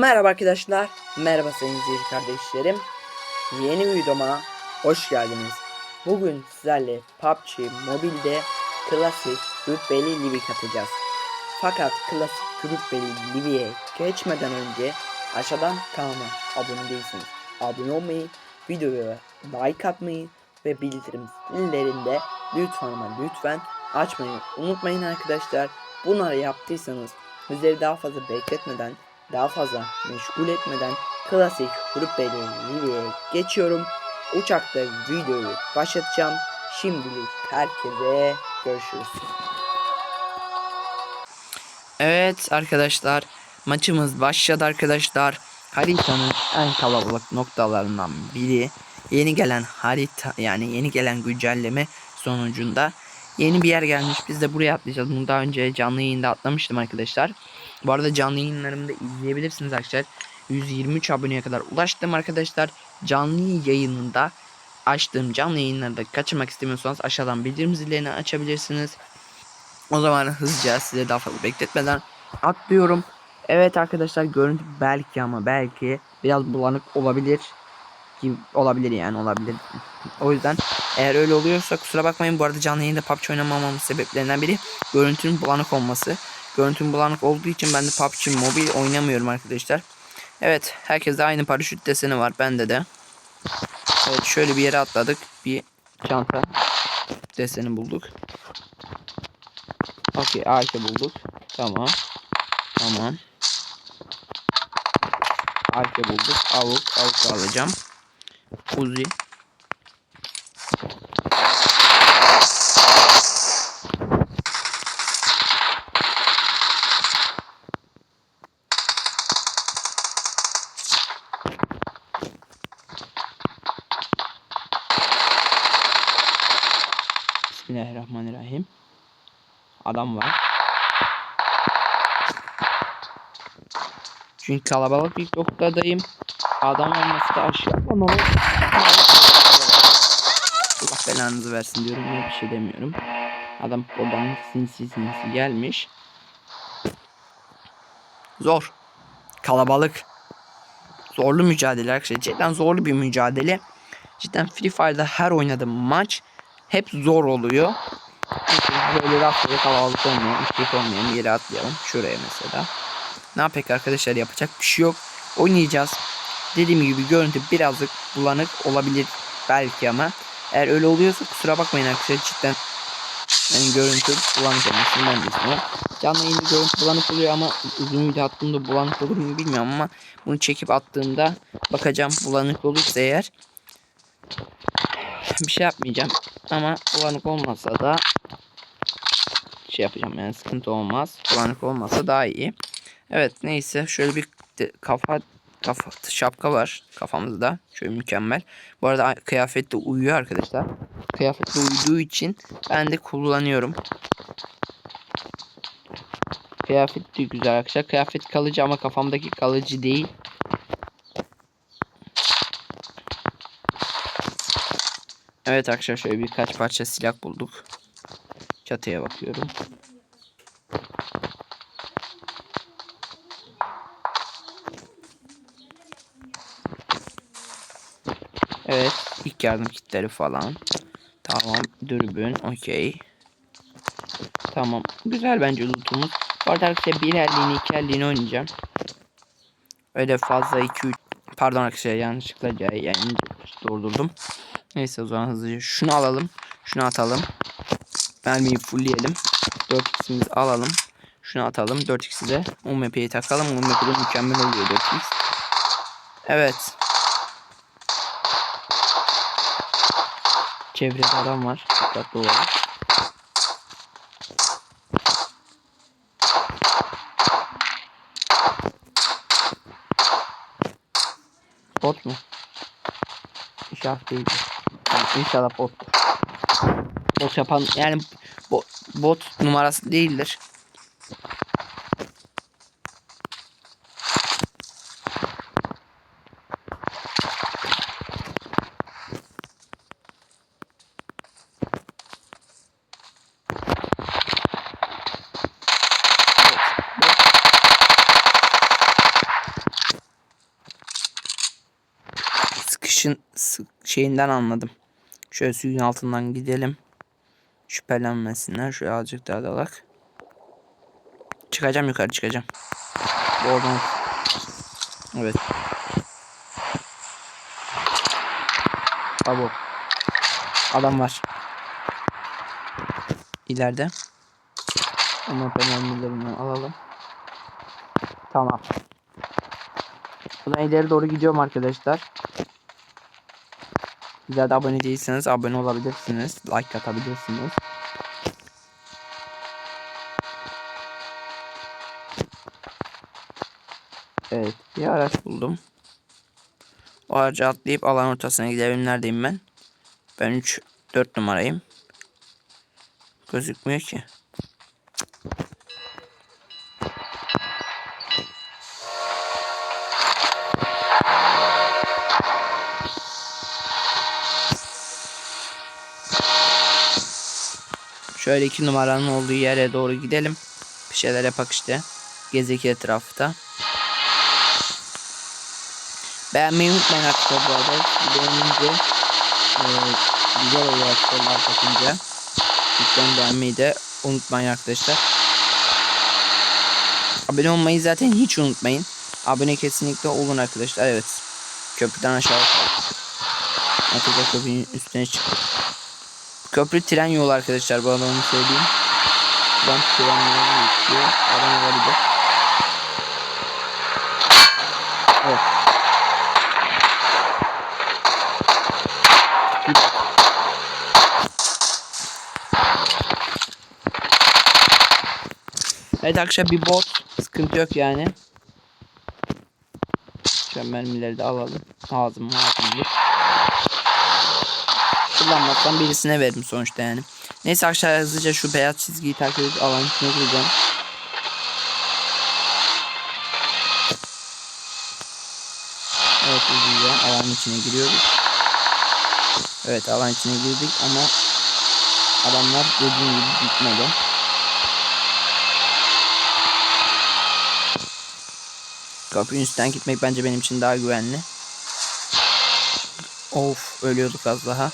Merhaba arkadaşlar, merhaba sayın izleyici kardeşlerim. Yeni videoma hoş geldiniz. Bugün sizlerle PUBG Mobile'de klasik rütbeli Livi katacağız. Fakat klasik rütbeli Livi'ye geçmeden önce aşağıdan kanalıma abone değilsiniz. Abone olmayı, videoya like atmayı ve bildirim zillerinde lütfen ama lütfen açmayı unutmayın arkadaşlar. Bunları yaptıysanız bizleri daha fazla bekletmeden daha fazla meşgul etmeden klasik rütbeli Livi'ye geçiyorum. Uçakta videoyu başlatacağım. Şimdilik herkese görüşürüz. Evet arkadaşlar maçımız başladı arkadaşlar. Haritanın en kalabalık noktalarından biri. Yeni gelen harita yani yeni gelen güncelleme sonucunda yeni bir yer gelmiş. Biz de buraya atlayacağız. Bunu daha önce canlı yayında atlamıştım arkadaşlar. Bu arada canlı yayınlarımı da izleyebilirsiniz arkadaşlar. 123 aboneye kadar ulaştım arkadaşlar. Canlı yayınında açtığım canlı yayınları da kaçırmak istemiyorsanız aşağıdan bildirim zillerini açabilirsiniz. O zaman hızlıca size daha fazla bekletmeden atlıyorum. Evet arkadaşlar görüntü belki ama belki biraz bulanık olabilir. Ki olabilir yani olabilir. O yüzden eğer öyle oluyorsa kusura bakmayın. Bu arada canlı yayında PUBG oynamamamın sebeplerinden biri görüntünün bulanık olması. Görüntüm bulanık olduğu için ben de PUBG Mobile oynamıyorum arkadaşlar. Evet herkeste aynı paraşüt deseni var bende de. Evet şöyle bir yere atladık. Bir çanta deseni bulduk. Okey Ayşe bulduk. Tamam. Tamam. Ayşe bulduk. Avuk. Avuk alacağım. Uzi. Adam var. Çünkü kalabalık bir noktadayım. Adam olması da aşağı ama Allah belanızı versin diyorum. Ne bir şey demiyorum. Adam buradan sinsi sinsi gelmiş. Zor. Kalabalık. Zorlu mücadele arkadaşlar. Cidden zorlu bir mücadele. Cidden Free Fire'da her oynadığım maç hep zor oluyor. Böyle rastgele kalabalık olmayan, işlik olmayan bir yere atlayalım. Şuraya mesela. Ne yapacak arkadaşlar yapacak bir şey yok. Oynayacağız. Dediğim gibi görüntü birazcık bulanık olabilir belki ama eğer öyle oluyorsa kusura bakmayın arkadaşlar cidden yani görüntü bulanık de istiyorum. Canlı yayında görüntü bulanık oluyor ama uzun video attığımda bulanık olur mu bilmiyorum ama bunu çekip attığımda bakacağım bulanık olursa eğer bir şey yapmayacağım ama bulanık olmasa da şey yapacağım yani sıkıntı olmaz. Bulanık olmasa daha iyi. Evet neyse şöyle bir kafa kafa şapka var kafamızda. Şöyle mükemmel. Bu arada kıyafette uyuyor arkadaşlar. Kıyafette uyuduğu için ben de kullanıyorum. Kıyafet de güzel arkadaşlar. Kıyafet kalıcı ama kafamdaki kalıcı değil. Evet arkadaşlar şöyle birkaç parça silah bulduk. Çatıya bakıyorum. Evet. ilk yardım kitleri falan. Tamam. Dürbün. Okey. Tamam. Güzel bence lootumuz. Bu arada arkadaşlar bir elliğini iki elliğini oynayacağım. Öyle fazla 2 3 pardon arkadaşlar yanlışlıkla yani durdurdum. Neyse o zaman hızlıca şunu alalım. Şunu atalım. Mermiyi fullleyelim. 4x'imizi alalım. Şunu atalım. 4x'i de UMP'yi takalım. UMP'de mükemmel oluyor 4x. Evet. Çevrede adam var. Dikkatli olalım. Bot mu? İnşallah değil. İnşallah bot. Bot yapan yani bot, bot numarası değildir. kışın şeyinden anladım. Şöyle suyun altından gidelim. Şüphelenmesinler. Şöyle azıcık daha dalak. Çıkacağım yukarı çıkacağım. Oradan. Evet. Abo. Adam var. İleride. Ama önemlilerinden alalım. Tamam. Buna ileri doğru gidiyorum arkadaşlar. Güzel de abone değilseniz abone olabilirsiniz. Like atabilirsiniz. Evet bir araç buldum. O aracı atlayıp alan ortasına gidelim. Neredeyim ben? Ben 3 4 numarayım. Gözükmüyor ki. Şöyle iki numaranın olduğu yere doğru gidelim. Bir şeyler yapak işte. Gezeki etrafta. Beğenmeyi unutmayın arkadaşlar bu arada. Beğenince e, güzel oluyor arkadaşlar takınca. Lütfen beğenmeyi de unutmayın arkadaşlar. Abone olmayı zaten hiç unutmayın. Abone kesinlikle olun arkadaşlar. Evet. Köprüden aşağı. Artık köprünün üstüne çıktık. Köprü tren yolu arkadaşlar. Bu onu söyleyeyim. Ben tren yolu geçiyor. Adam olabilir. Evet. Evet arkadaşlar bir bot. Sıkıntı yok yani. Şu mermileri de alalım. Ağzım ağzım. Kullanmazsam birisine veririm sonuçta yani. Neyse arkadaşlar hızlıca şu beyaz çizgiyi takip edip alan içine gireceğim. Evet hızlıca alan içine giriyoruz. Evet alan içine girdik ama adamlar dediğim gibi bitmedi. Köprünün üstten gitmek bence benim için daha güvenli. Of ölüyorduk az daha.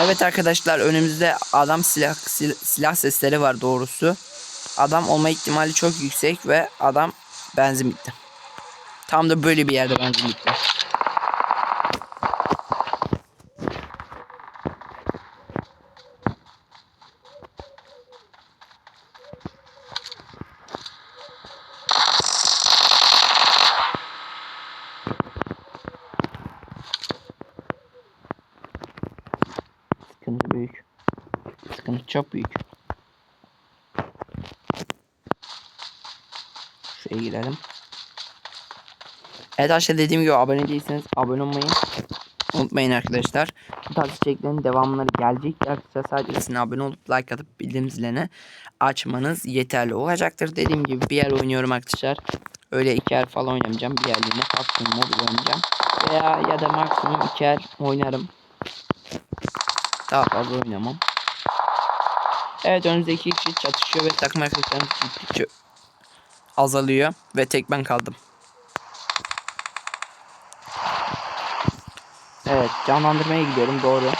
Evet arkadaşlar önümüzde adam silah sil- silah sesleri var doğrusu. Adam olma ihtimali çok yüksek ve adam benzin bitti. Tam da böyle bir yerde benzin bitti. Sıkıntı büyük. Sıkıntı çok büyük. Şuraya girelim. Evet arkadaşlar dediğim gibi abone değilseniz abone olmayı unutmayın arkadaşlar. Bu tarz içeriklerin devamları gelecek. Arkadaşlar sadece sizin abone olup like atıp bildirim zilini açmanız yeterli olacaktır. Dediğim gibi bir yer oynuyorum arkadaşlar. Öyle iki yer falan oynamayacağım. Bir yerliğine kapsın mobil oynayacağım. Veya ya da maksimum iki yer oynarım. Daha fazla oynamam. Evet önümüzdeki iki kişi çatışıyor ve takım arkadaşlarımız azalıyor. Ve tek ben kaldım. Evet canlandırmaya gidiyorum doğru.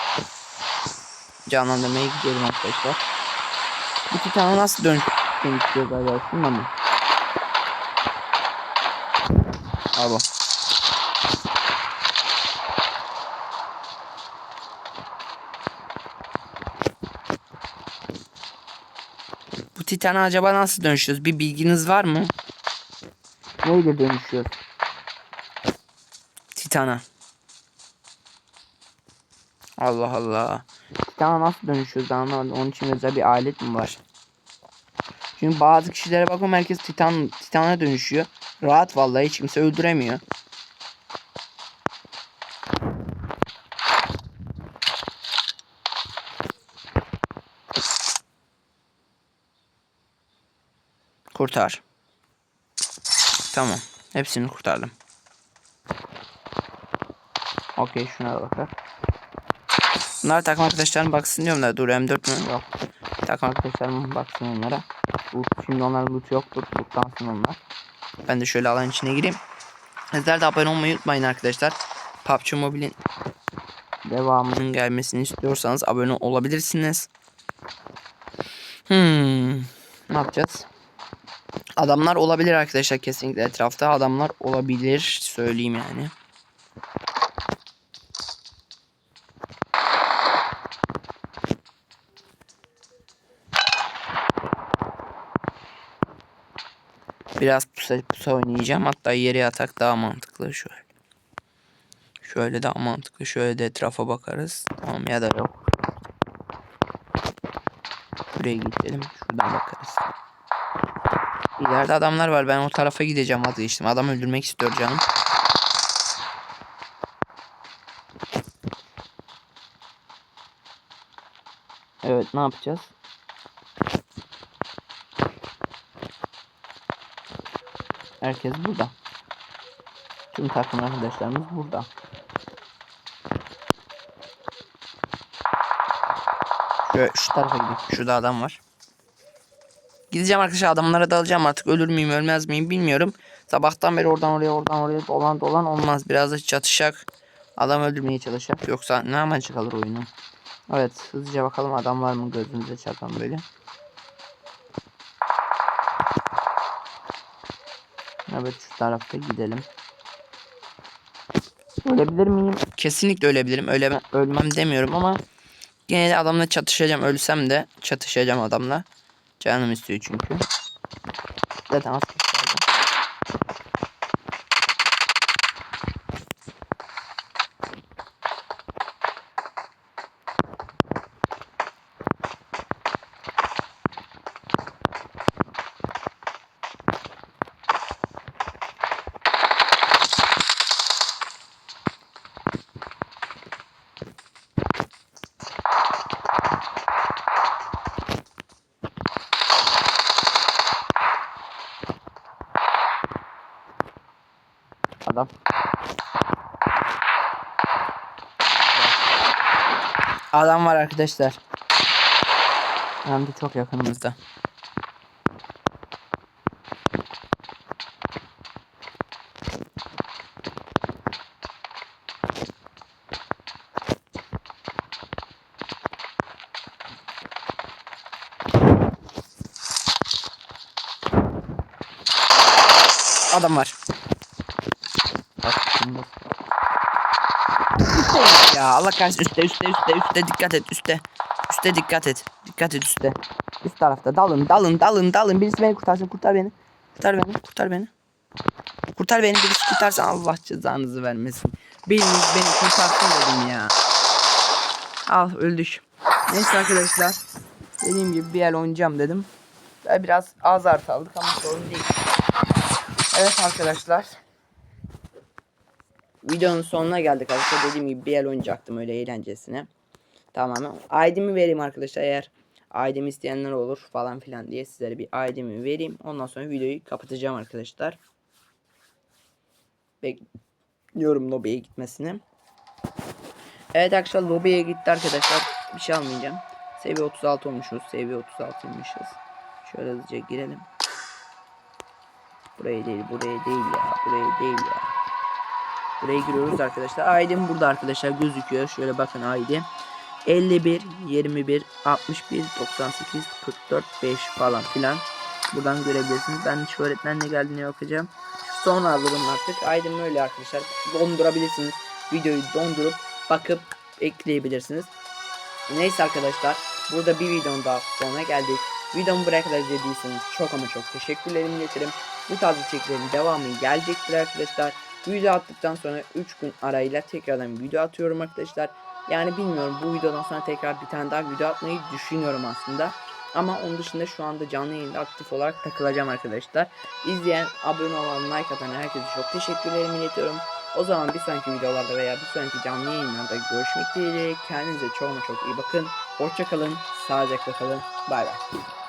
Canlandırmaya gidiyorum arkadaşlar. Bu titana nasıl dönüş dönüşüyor galiba şununla mı? Abi. Titana acaba nasıl dönüşüyoruz? Bir bilginiz var mı? Neyle dönüşüyoruz? Titana. Allah Allah. Titana nasıl dönüşüyoruz anlamadım. Onun için özel bir alet mi var? Çünkü bazı kişilere bakıyorum herkes titan titana dönüşüyor. Rahat vallahi hiç kimse öldüremiyor. Kurtar. Tamam. Hepsini kurtardım. Okey şuna da bakar. Bunlar takım arkadaşlarım baksın diyorum da dur M4 mü? Yok. Takım arkadaşlarım baksın onlara. Şimdi onların loot yoktur. Lootlansın onlar. Ben de şöyle alan içine gireyim. Sizler de abone olmayı unutmayın arkadaşlar. PUBG Mobile'in devamının gelmesini istiyorsanız abone olabilirsiniz. Hmm. Ne yapacağız? Adamlar olabilir arkadaşlar kesinlikle etrafta adamlar olabilir söyleyeyim yani. Biraz pusa, pusa oynayacağım. Hatta yere yatak daha mantıklı şöyle. Şöyle daha mantıklı. Şöyle de etrafa bakarız. Tamam ya da yok. Buraya gidelim. Şuradan bakarız. İleride adamlar var. Ben o tarafa gideceğim vazgeçtim. Adam öldürmek istiyor canım. Evet ne yapacağız? Herkes burada. Tüm takım arkadaşlarımız burada. Şöyle şu tarafa gideyim. Şurada adam var. Gideceğim arkadaşlar adamlara dalacağım artık ölür müyüm ölmez miyim bilmiyorum. Sabahtan beri oradan oraya oradan oraya dolan dolan olmaz. Biraz da çatışacak. Adam öldürmeye çalışacak. Yoksa ne amacı kalır oyunun. Evet hızlıca bakalım adam var mı gözümüze çarpan böyle. Evet şu tarafta gidelim. Ölebilir miyim? Kesinlikle ölebilirim. Öleme, ölmem demiyorum ama Yine de adamla çatışacağım. Ölsem de çatışacağım adamla. Canım istiyor çünkü. Zaten az var arkadaşlar. Hem de çok yakınımızda. Adam var. Bak şimdi. Ya Allah kahretsin üstte üstte üstte üstte dikkat et üstte. Üstte dikkat et. Dikkat et üstte. Üst tarafta dalın dalın dalın dalın. Birisi beni kurtarsın kurtar beni. Kurtar beni kurtar beni. Kurtar beni birisi kurtarsın Allah cezanızı vermesin. Biriniz beni kurtarsın dedim ya. Al öldük. Neyse arkadaşlar. Dediğim gibi bir el oynayacağım dedim. Biraz az art aldık ama sorun değil. Evet arkadaşlar. Videonun sonuna geldik arkadaşlar. Dediğim gibi bir el oynayacaktım öyle eğlencesine. Tamamen. ID'mi vereyim arkadaşlar eğer ID'mi isteyenler olur falan filan diye sizlere bir ID'mi vereyim. Ondan sonra videoyu kapatacağım arkadaşlar. Bekliyorum lobiye gitmesini. Evet arkadaşlar lobiye gitti arkadaşlar. Bir şey almayacağım. Seviye 36 olmuşuz. Seviye 36'ymışız. Şöyle hızlıca girelim. Buraya değil, buraya değil ya. Buraya değil ya. Buraya giriyoruz arkadaşlar. ID'm burada arkadaşlar gözüküyor. Şöyle bakın ID. 51 21 61 98 44 5 falan filan. Buradan görebilirsiniz. Ben şu öğretmenle geldiğine bakacağım. Sonra alırım artık. ID'm öyle arkadaşlar. Dondurabilirsiniz. Videoyu dondurup bakıp ekleyebilirsiniz. Neyse arkadaşlar. Burada bir videonun daha sonuna geldik. Videomu buraya kadar izlediyseniz çok ama çok teşekkürlerimi iletirim. Bu tarz içeriklerin devamı gelecektir arkadaşlar. Video attıktan sonra 3 gün arayla tekrardan video atıyorum arkadaşlar. Yani bilmiyorum bu videodan sonra tekrar bir tane daha video atmayı düşünüyorum aslında. Ama onun dışında şu anda canlı yayında aktif olarak takılacağım arkadaşlar. İzleyen, abone olan, like atan herkese çok teşekkürlerimi iletiyorum. O zaman bir sonraki videolarda veya bir sonraki canlı yayınlarda görüşmek dileğiyle. Kendinize çok çok iyi bakın. Hoşçakalın, sağlıcakla kalın. Bay bay.